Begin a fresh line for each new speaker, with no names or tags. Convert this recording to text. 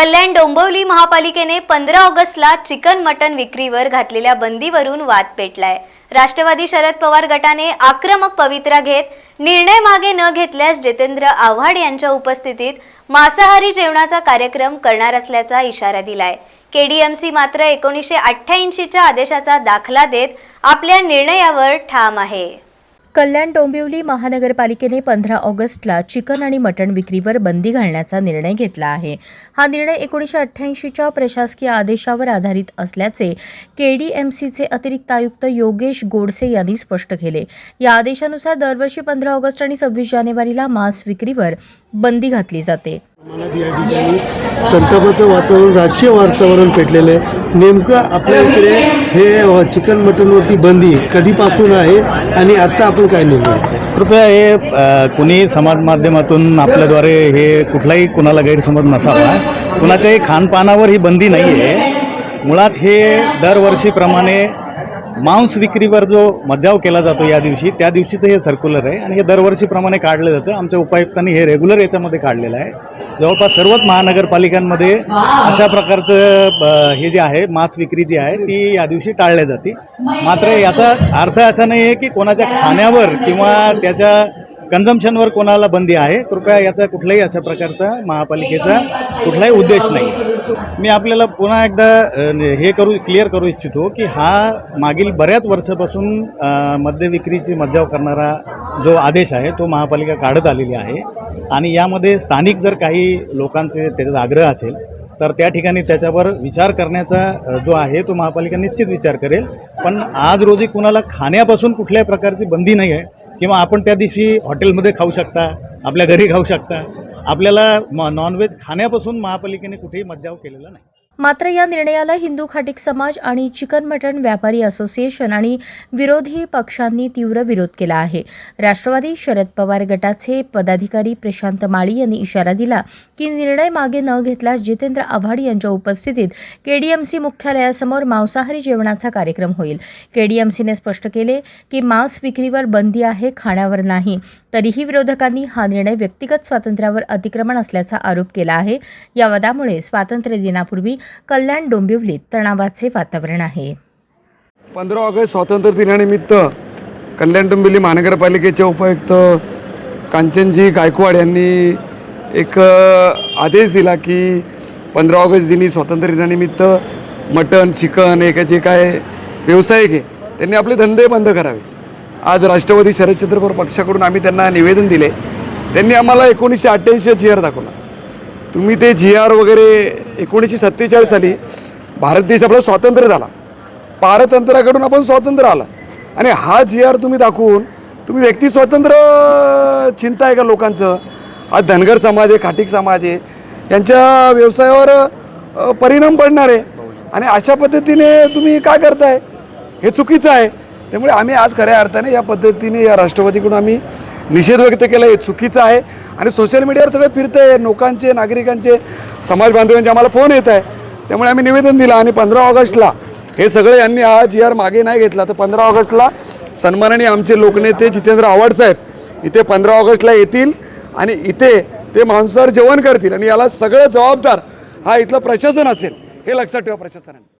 कल्याण डोंबिवली महापालिकेने पंधरा ऑगस्टला चिकन मटन विक्रीवर घातलेल्या बंदीवरून वाद पेटलाय. राष्ट्रवादी शरद पवार गटाने आक्रमक पवित्रा घेत निर्णय मागे न घेतल्यास जितेंद्र आव्हाड यांच्या उपस्थितीत मांसाहारी जेवणाचा कार्यक्रम करणार असल्याचा इशारा दिलाय. केडीएमसी मात्र एकोणीसशे अठ्ठ्याऐंशीच्या आदेशाचा दाखला देत आपल्या निर्णयावर ठाम आहे.
कल्याण डोंबिवली महानगरपालिकेने पंधरा ऑगस्टला चिकन आणि मटण विक्रीवर बंदी घालण्याचा निर्णय घेतला आहे. हा निर्णय एकोणीसशे अठ्ठ्याऐंशीच्या प्रशासकीय आदेशावर आधारित असल्याचे केडीएमसीचे अतिरिक्त आयुक्त योगेश गोडसे यांनी स्पष्ट केले. या आदेशानुसार दरवर्षी पंधरा ऑगस्ट आणि सव्वीस जानेवारीला मांस विक्रीवर बंदी घातली जाते.
मला या ठिकाणी संतापाचं वातावरण राजकीय वातावरण पेटलेलं आहे. नेमकं आपल्या इकडे हे चिकन मटनवरती बंदी कधीपासून आहे आणि आत्ता आपण काय निर्णय
कृपया हे कुणी समाज माध्यमातून आपल्याद्वारे हे कुठलाही कुणाला गैरसमज नसावा. कुणाच्याही खानपानावर ही बंदी नाही आहे मुळात हे दरवर्षीप्रमाणे मांस विक्रीवर जो मज्जाव केला जातो या दिवशी त्या दिवशीचं हे सर्क्युलर आहे आणि हे दरवर्षीप्रमाणे काढलं जातं. आमच्या उपायुक्तांनी हे रेग्युलर याच्यामध्ये काढलेलं आहे. जवळपास सर्वच महानगरपालिकांमध्ये अशा प्रकारचं हे जे आहे मांस विक्री जी आहे ती या दिवशी टाळल्या जाते. मात्र याचा अर्थ असा नाही आहे की कोणाच्या खाण्यावर किंवा त्याच्या कन्झम्पशनवर कोणाला बंदी आहे. कृपया याचा कुठलाही अशा प्रकारचा महापालिकेचा कुठलाही उद्देश नाही. मी आपल्याला पुन्हा एकदा हे करू क्लिअर करू इच्छितो की हा मागील बऱ्याच वर्षापासून मद्य विक्रीची मज्जाव करणारा जो आदेश आहे तो महापालिका काढत आलेली आहे. आणि यामध्ये स्थानिक जर काही लोकांचे त्याच्यात आग्रह असेल तर त्या ठिकाणी त्याच्यावर विचार करण्याचा जो आहे तो महापालिका निश्चित विचार करेल. पण आज रोजी कुणाला खाण्यापासून कुठल्याही प्रकारची बंदी नाही आहे किंवा आपण त्या दिवशी हॉटेलमध्ये खाऊ शकता आपल्या घरी खाऊ शकता आपल्याला म नॉनव्हेज खाण्यापासून महापालिकेने कुठेही मज्जाव केलेला नाही.
मात्र या निर्णयाला हिंदू खाटिक समाज आणि चिकन मटण व्यापारी असोसिएशन आणि विरोधी पक्षांनी तीव्र विरोध केला आहे. राष्ट्रवादी शरद पवार गटाचे पदाधिकारी प्रशांत माळी यांनी इशारा दिला की निर्णय मागे न घेतल्यास जितेंद्र आव्हाड यांच्या उपस्थितीत केडीएमसी मुख्यालयासमोर मांसाहारी जेवणाचा कार्यक्रम होईल. केडीएमसीने स्पष्ट केले की मांस विक्रीवर बंदी आहे खाण्यावर नाही. तरीही विरोधकांनी हा निर्णय व्यक्तिगत स्वातंत्र्यावर अतिक्रमण असल्याचा आरोप केला आहे. या वादामुळे स्वातंत्र्य दिनापूर्वी कल्याण डोंबिवलीत तणावाचे वातावरण आहे.
पंधरा ऑगस्ट स्वातंत्र्य दिनानिमित्त कल्याण डोंबिवली महानगरपालिकेचे उपायुक्त कांचनजी गायकवाड यांनी एक आदेश दिला की पंधरा ऑगस्ट दिनी स्वातंत्र्य दिनानिमित्त मटन चिकन हे काय जे काय व्यावसायिक आहे त्यांनी आपले धंदे बंद करावे. आज राष्ट्रवादी शरदचंद्र पवार पक्षाकडून आम्ही त्यांना निवेदन दिले. त्यांनी आम्हाला एकोणीसशे अठ्ठ्याऐंशी चेअर दाखवला. तुम्ही ते जी आर वगैरे एकोणीसशे सत्तेचाळीस साली भारत देश आपला स्वातंत्र्य झाला. पारतंत्र्याकडून आपण स्वातंत्र्य आला. आणि हा जी आर तुम्ही दाखवून तुम्ही व्यक्ती स्वातंत्र्य चिंता आहे का लोकांचं? हा धनगर समाज आहे खाटिक समाज आहे यांच्या व्यवसायावर परिणाम पडणार आहे. आणि अशा पद्धतीने तुम्ही काय करताय? हे चुकीचं आहे. त्यामुळे आम्ही आज खऱ्या अर्थाने या पद्धतीने या राष्ट्रवादीकडून आम्ही निषेध व्यक्त केला हे चुकीचं आहे. आणि सोशल मीडियावर सगळं फिरतं आहे लोकांचे नागरिकांचे समाज बांधवांचे आम्हाला फोन येत आहे. त्यामुळे आम्ही निवेदन दिलं आणि पंधरा ऑगस्टला हे सगळे यांनी आज यार मागे नाही घेतला. तर पंधरा ऑगस्टला सन्माननीय आमचे लोकनेते जितेंद्र आव्हाड साहेब इथे पंधरा ऑगस्टला येतील आणि इथे ते मांसाहार जेवण करतील आणि याला सगळं जबाबदार हा इथलं प्रशासन असेल. हे लक्षात ठेवा प्रशासनाने.